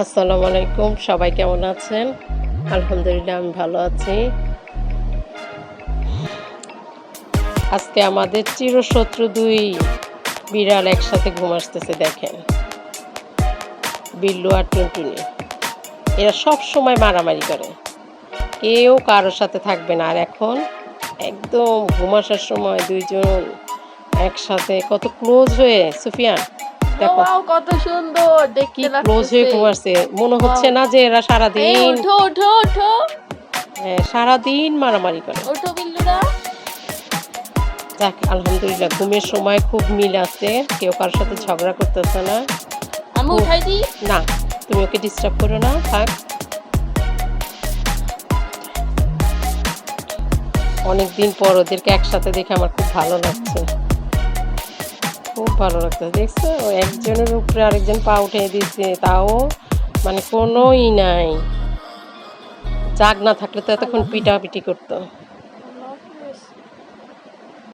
আসসালামু আলাইকুম, সবাই কেমন আছেন? আলহামদুলিল্লাহ, আমি ভালো আছি। আজকে আমাদের চিরশত্রু দুই বিড়াল একসাথে ঘুম আসতেছে, দেখেন। বিল্লু আর টুনটুনি। এরা সব সময় মারামারি করে। কেউ কারোর সাথে থাকবে না। আর এখন একদম ঘুম আসার সময় দুইজন একসাথে কত ক্লোজ হয়ে, সুফিয়ান? দেখো। কত সুন্দর ক্লোজ হয়ে মনে হচ্ছে না যে এরা ওঠো ওঠো ওঠো। মারামারি করে। ওঠো বিল্লুরা। যাক আলহামদুলিল্লাহ ঘুমের সময় খুব মিল আছে। কেউ কারোর সাথে ঝগড়া করতেছে না। আমি উঠাই দিই। না তুমি ওকে ডিস্টার্ব করো না থাক। অনেকদিন পর ওদেরকে একসাথে দেখে আমার খুব ভালো লাগছে। ভালো লাগতো দেখছ? একজনের উপরে আরেকজন পা উঠে দিচ্ছে তাও মানে কোনোই নাই। চাক না থাকলে তো এতক্ষণ পিটাপিটি করতো।